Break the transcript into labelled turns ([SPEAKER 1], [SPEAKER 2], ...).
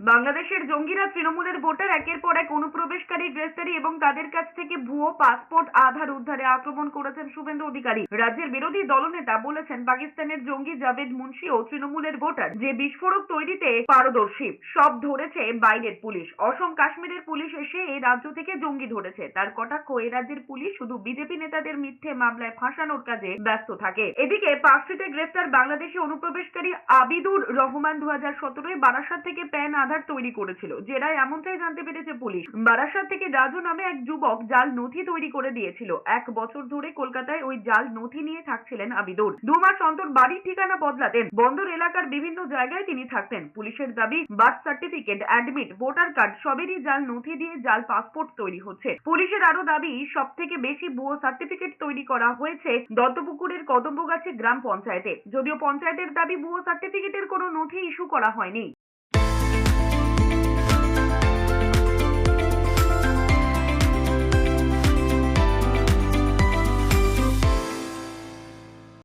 [SPEAKER 1] বাংলাদেশের জঙ্গিরা তৃণমূলের ভোটার একের পর এক অনুপ্রবেশকারী, গ্রেফতারি এবং তাদের কাছ থেকে ভুয়ো পাসপোর্ট, আধার উদ্ধারে আক্রমণ করেছেন শুভেন্দু অধিকারী। রাজ্যের বিরোধী দলনেতা বলেছেন পাকিস্তানের জঙ্গি জাভেদ মুন্সি ও তৃণমূলের ভোটার যে বিস্ফোরক তৈরিতে পারদর্শী, সব ধরেছে বাইরের পুলিশ। অসম কাশ্মীরের পুলিশ এসে এই রাজ্য থেকে জঙ্গি ধরেছে। তার কটাক্ষ এই রাজ্যের পুলিশ শুধু বিজেপি নেতাদের মিথ্যে মামলায় ফাঁসানোর কাজে ব্যস্ত থাকে। এদিকে পার্কস্ট্রিটে গ্রেফতার বাংলাদেশি অনুপ্রবেশকারী আবিদুর রহমান দু হাজার সতেরোয় বারাসাত থেকে প্যান আধার তৈরি করেছিল। জেরায় এমনটাই জানতে পেরেছে পুলিশ। বারাসাত থেকে রাজু নামে এক যুবক জাল নথি তৈরি করে দিয়েছিল। এক বছর ধরে কলকাতায় ওই জাল নথি নিয়ে থাকছিলেন আবিদুর। দু মাস অন্তর বাড়ির ঠিকানা বদলাতেন। বন্দর এলাকার বিভিন্ন জায়গায় তিনি থাকতেন। পুলিশের দাবি, birth certificate, admit, voter card সবেরই জাল নথি দিয়ে জাল পাসপোর্ট তৈরি হচ্ছে। পুলিশের আরও দাবি সব থেকে বেশি ভুয়ো সার্টিফিকেট তৈরি করা হয়েছে দত্তপুকুরের কদম্বগাছি গ্রাম পঞ্চায়েতে। যদিও পঞ্চায়েতের দাবি, ভুয়ো সার্টিফিকেটের কোনো নথি ইস্যু করা হয়নি।